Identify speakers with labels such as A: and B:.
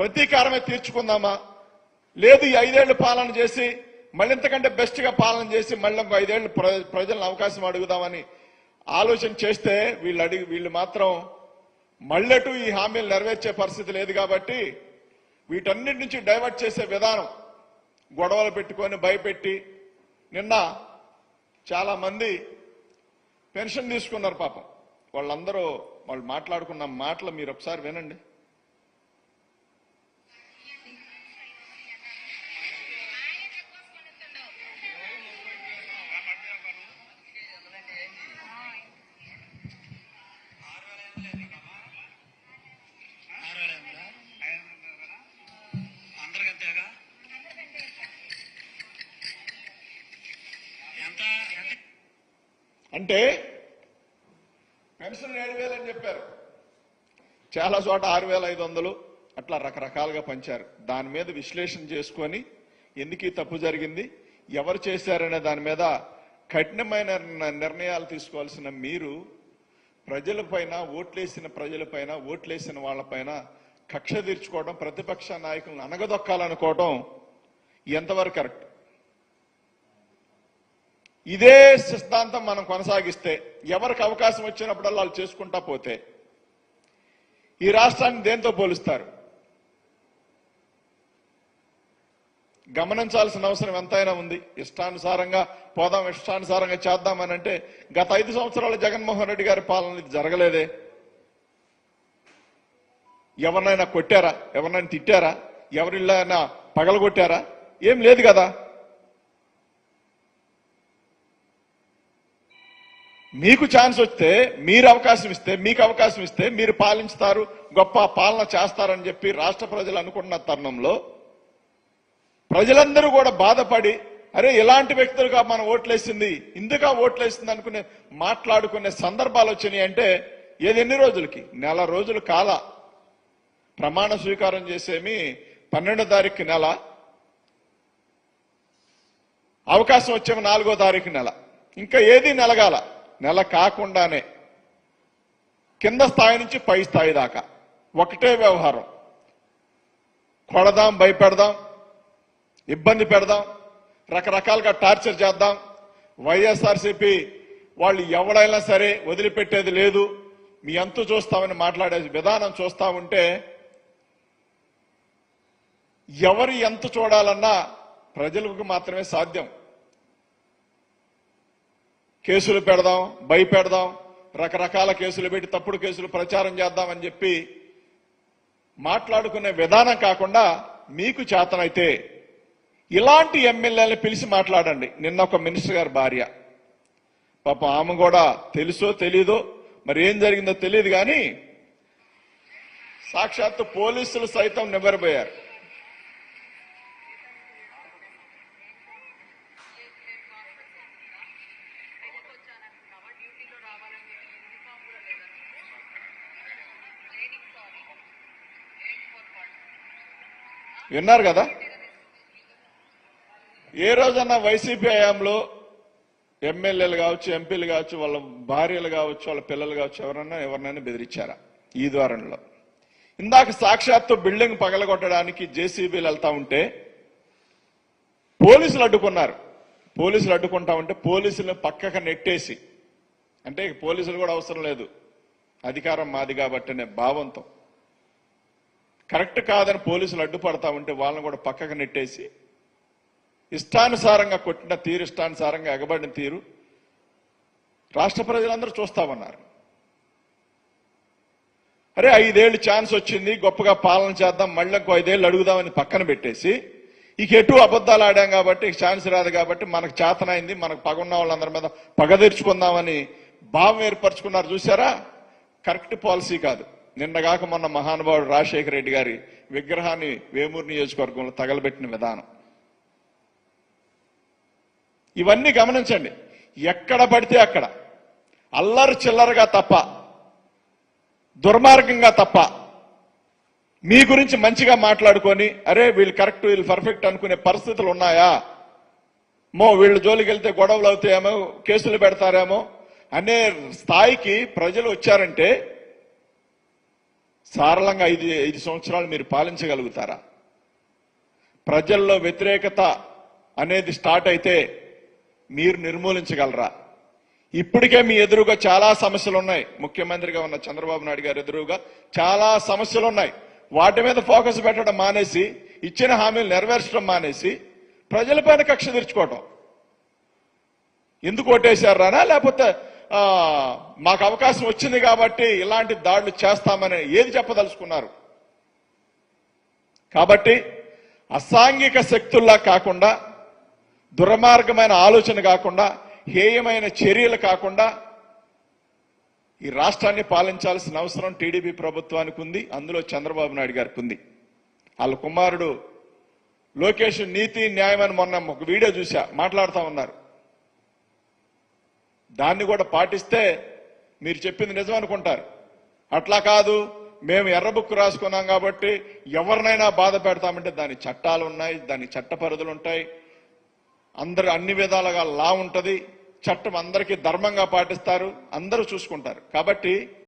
A: ప్రతీకారమే తీర్చుకుందామా? లేదు ఈ ఐదేళ్ళు పాలన చేసి మళ్ళీ ఇంతకంటే బెస్ట్గా పాలన చేసి మళ్ళీ ఇంకో ఐదేళ్ళు ప్రజలను అవకాశం అడుగుదామని ఆలోచన చేస్తే వీళ్ళు అడిగి వీళ్ళు మాత్రం మళ్ళెటు ఈ హామీలు నెరవేర్చే పరిస్థితి లేదు కాబట్టి వీటన్నిటి నుంచి డైవర్ట్ చేసే విధానం గొడవలు పెట్టుకొని భయపెట్టి నిన్న చాలా మంది పెన్షన్ తీసుకున్నారు పాపం. వాళ్ళందరూ వాళ్ళు మాట్లాడుకున్న మాటలు మీరు ఒకసారి వినండి. అంటే పెన్షన్ ఏడు వేలు అని చెప్పారు. చాలా చోట ఆరు వేల ఐదు వందలు అట్లా రకరకాలుగా పంచారు. దాని మీద విశ్లేషణ చేసుకొని ఎందుకు ఈ తప్పు జరిగింది ఎవరు చేశారనే దాని మీద కఠినమైన నిర్ణయాలు తీసుకోవాల్సిన మీరు ప్రజలపైన ఓట్లేసిన ప్రజలపైన ఓట్లేసిన వాళ్ళపైన కక్ష తీర్చుకోవడం ప్రతిపక్ష నాయకులను అనగదొక్కాలనుకోవడం ఎంతవరకు కరెక్ట్? ఇదే సిద్ధాంతం మనం కొనసాగిస్తే ఎవరికి అవకాశం వచ్చినప్పుడల్లా వాళ్ళు చేసుకుంటా పోతే ఈ రాష్ట్రాన్ని దేంతో పోలుస్తారు? గమనించాల్సిన అవసరం ఎంతైనా ఉంది. ఇష్టానుసారంగా పోదాం ఇష్టానుసారంగా చేద్దామని అంటే గత ఐదు సంవత్సరాలు జగన్మోహన్ రెడ్డి గారి పాలన ఇది జరగలేదే. ఎవరినైనా కొట్టారా? ఎవరినైనా తిట్టారా? ఎవరిళ్ళైనా పగలగొట్టారా? ఏం లేదు కదా. మీకు ఛాన్స్ వస్తే మీరు అవకాశం ఇస్తే మీకు అవకాశం ఇస్తే మీరు పాలించుతారు గొప్ప పాలన చేస్తారని చెప్పి రాష్ట్ర ప్రజలు అనుకున్న తరుణంలో ప్రజలందరూ కూడా బాధపడి అరే ఇలాంటి వ్యక్తులుగా మనం ఓట్లేసింది ఇందుగా ఓట్లేసింది అనుకునే మాట్లాడుకునే సందర్భాలు వచ్చినాయి అంటే ఏది ఎన్ని రోజులకి? నెల రోజులు కాల. ప్రమాణ స్వీకారం చేసేమి పన్నెండో తారీఖు నెల. అవకాశం వచ్చేమి నాలుగో తారీఖు నెల. ఇంకా ఏది నెలగాల? నెల కాకుండానే కింద స్థాయి నుంచి పై స్థాయి దాకా. ఒకటే వ్యవహారం. కొడదాం భయపెడదాం ఇబ్బంది పెడదాం రకరకాలుగా టార్చర్ చేద్దాం. వైఎస్ఆర్సీపీ వాళ్ళు ఎవడైనా సరే వదిలిపెట్టేది లేదు. మీ అంతు చూస్తామని మాట్లాడే విధానం చూస్తా ఉంటే ఎవరు ఎంత చూడాలన్నా ప్రజలకు మాత్రమే సాధ్యం. కేసులు పెడదాం భయపెడదాం రకరకాల కేసులు పెట్టి తప్పుడు కేసులు ప్రచారం చేద్దామని చెప్పి మాట్లాడుకునే విధానం కాకుండా మీకు చేతనైతే ఇలాంటి ఎమ్మెల్యేలను పిలిచి మాట్లాడండి. నిన్న ఒక మినిస్టర్ గారి భార్య. పాపం ఆమె కూడా తెలుసో తెలీదో మరి ఏం జరిగిందో తెలియదు కానీ సాక్షాత్తు పోలీసులు సైతం నివ్వరిపోయారు విన్నారు కదా? ఏ రోజన్నా వైసీపీ హయాంలో ఎమ్మెల్యేలు కావచ్చు ఎంపీలు కావచ్చు వాళ్ళ భార్యలు కావచ్చు వాళ్ళ పిల్లలు కావచ్చు ఎవరన్నా ఎవరినైనా బెదిరించారా ఈ ద్వారంలో? ఇందాక సాక్షాత్తు బిల్డింగ్ పగలగొట్టడానికి జేసీబీలు వెళ్తా ఉంటే పోలీసులు అడ్డుకున్నారు. పోలీసులు అడ్డుకుంటా ఉంటే పోలీసులను పక్కకు నెట్టేసి అంటే పోలీసులు కూడా అవసరం లేదు. అధికారం మాది కాబట్టి అనే భావంతో. కరెక్ట్ కాదని పోలీసులు అడ్డుపడతా ఉంటే వాళ్ళని కూడా పక్కకు నెట్టేసి ఇష్టానుసారంగా కొట్టిన తీరు ఇష్టానుసారంగా ఎగబడిన తీరు రాష్ట్ర ప్రజలందరూ చూస్తామన్నారు అరే ఐదేళ్ళు ఛాన్స్ వచ్చింది గొప్పగా పాలన చేద్దాం మళ్ళీ ఇంకో ఐదేళ్ళు అడుగుదామని పక్కన పెట్టేసి ఇక ఎటు అబద్ధాలు ఆడాం కాబట్టి ఛాన్స్ రాదు కాబట్టి మనకు చేతనైంది మనకు పగున్న వాళ్ళందరి మీద పగ తీర్చుకుందామని భావం ఏర్పరచుకున్నారు. చూసారా కరెక్ట్ పాలసీ కాదు. నిన్నగాక మొన్న మహానుభావుడు రాజశేఖర రెడ్డి గారి విగ్రహాన్ని వేమూరు నియోజకవర్గంలో తగలబెట్టిన విధానం. ఇవన్నీ గమనించండి. ఎక్కడ పడితే అక్కడ. అల్లరి చిల్లరగా తప్ప దుర్మార్గంగా తప్ప మీ గురించి మంచిగా మాట్లాడుకొని అరే వీళ్ళు కరెక్ట్ వీళ్ళు పర్ఫెక్ట్ అనుకునే పరిస్థితులు ఉన్నాయా? మో వీళ్ళు జోలికి వెళ్తే గొడవలు అవుతాయేమో కేసులు పెడతారేమో అనే స్థాయికి ప్రజలు వచ్చారంటే సారళంగా ఐదు ఐదు సంవత్సరాలు మీరు పాలించగలుగుతారా? ప్రజల్లో వ్యతిరేకత అనేది స్టార్ట్ అయితే మీరు నిర్మూలించగలరా? ఇప్పటికే మీ ఎదురుగా చాలా సమస్యలు ఉన్నాయి ముఖ్యమంత్రిగా ఉన్న చంద్రబాబు నాయుడు గారు ఎదురుగా చాలా సమస్యలు ఉన్నాయి వాటి మీద ఫోకస్ పెట్టడం మానేసి ఇచ్చిన హామీలు నెరవేర్చడం మానేసి ప్రజలపైన కక్ష తీర్చుకోవటం. ఎందుకు ఓటేశారానా లేకపోతే మాకు అవకాశం వచ్చింది కాబట్టి ఇలాంటి దాడులు చేస్తామని ఏది చెప్పదలుచుకున్నారు? కాబట్టి అసాంఘిక శక్తుల్లా కాకుండా దుర్మార్గమైన ఆలోచన కాకుండా హేయమైన చర్యలు కాకుండా ఈ రాష్ట్రాన్ని పాలించాల్సిన అవసరం టీడీపీ ప్రభుత్వానికి ఉంది అందులో చంద్రబాబు నాయుడు గారికి ఉంది. వాళ్ళ కుమారుడు లోకేష్ నీతి న్యాయం అని మొన్న ఒక వీడియో చూసా మాట్లాడుతూ ఉన్నారు. దాన్ని కూడా పాటిస్తే మీరు చెప్పింది నిజం అనుకుంటారు అట్లా కాదు మేము ఎర్ర బుక్ రాసుకున్నాం కాబట్టి ఎవరినైనా బాధ పెడతామంటే దాని చట్టాలు ఉన్నాయి దాని చట్ట పరిధులు ఉంటాయి. అందరు అన్ని విధాలుగా లా ఉంటది. చట్టం అందరికీ ధర్మంగా పాటిస్తారు అందరూ చూసుకుంటారు. కాబట్టి